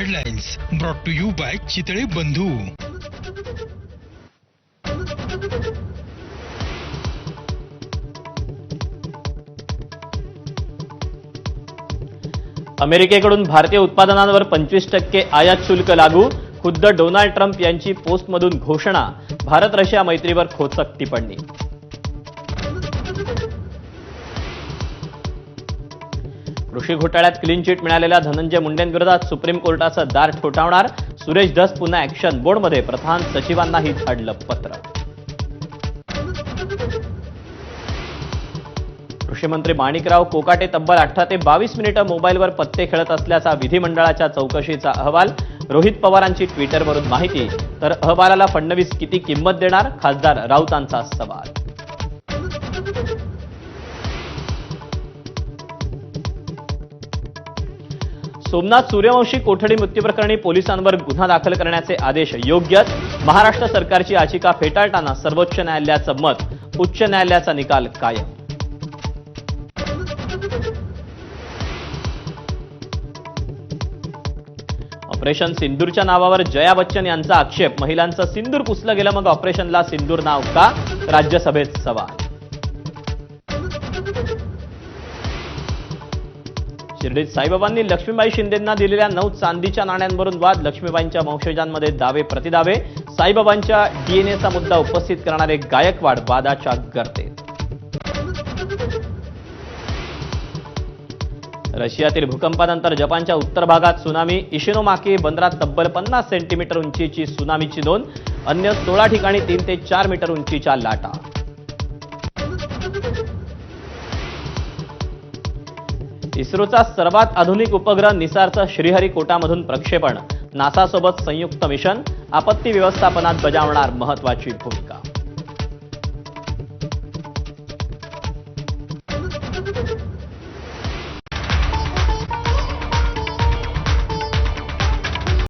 Headlines brought to you by Chitale Bandhu अमेरिकेकडून भारतीय उत्पादनांवर पंचवीस टक्के आयात शुल्क लागू खुद्द डोनाल्ड ट्रम्प यांची पोस्टमधून घोषणा. भारत रशिया मैत्रीवर खोचक टिप्पणी. कृषी घोटाळ्यात क्लीन चिट मिळालेल्या धनंजय मुंडेंविरोधात सुप्रीम कोर्टाचं दार ठोठावणार. सुरेश धस पुन्हा ऍक्शन बोर्डमध्ये प्रधान सचिवांनाही धाडलं पत्र. कृषी मंत्री माणिकराव कोकाटे तब्बल अठरा ते बावीस मिनिटं मोबाईलवर पत्ते खेळत असल्याचा विधिमंडळाच्या चौकशीचा अहवाल. रोहित पवारांची ट्विटरवरून माहिती. तर अहवालाला फडणवीस किती किंमत देणार? खासदार राऊतांचा सवाल. सोमनाथ सूर्यवंशी कोठडी मृत्यूप्रकरणी पोलिसांवर गुन्हा दाखल करण्याचे आदेश योग्यच महाराष्ट्र सरकारची याचिका फेटाळताना सर्वोच्च न्यायालयाचं मत उच्च न्यायालयाचा निकाल कायम. ऑपरेशन सिंदूरच्या नावावर जया बच्चन यांचा आक्षेप महिलांचं सिंदूर पुसलं गेलं मग ऑपरेशनला सिंदूर नाव का? राज्यसभेत सवाल. शिर्डीत साईबाबांनी लक्ष्मीबाई शिंदेंना दिलेल्या नऊ चांदीच्या नाण्यांवरून वाद लक्ष्मीबाईंच्या वंशजांमध्ये दावे प्रतिदावे साईबाबांच्या डीएनएचा मुद्दा उपस्थित करणारे गायकवाड वादाच्या गर्तेत रशियातील भूकंपानंतर जपानच्या उत्तर भागात सुनामी इशिनोमाकी बंदरात तब्बल पन्नास सेंटीमीटर उंचीची सुनामीची नोंद अन्य सोळा ठिकाणी तीन ते चार मीटर उंचीच्या लाटा. इस्रोचा सर्वात आधुनिक उपग्रह निसारचं श्रीहरिकोटामधून प्रक्षेपण. नासासोबत संयुक्त मिशन. आपत्ती व्यवस्थापनात बजावणार महत्वाची भूमिका.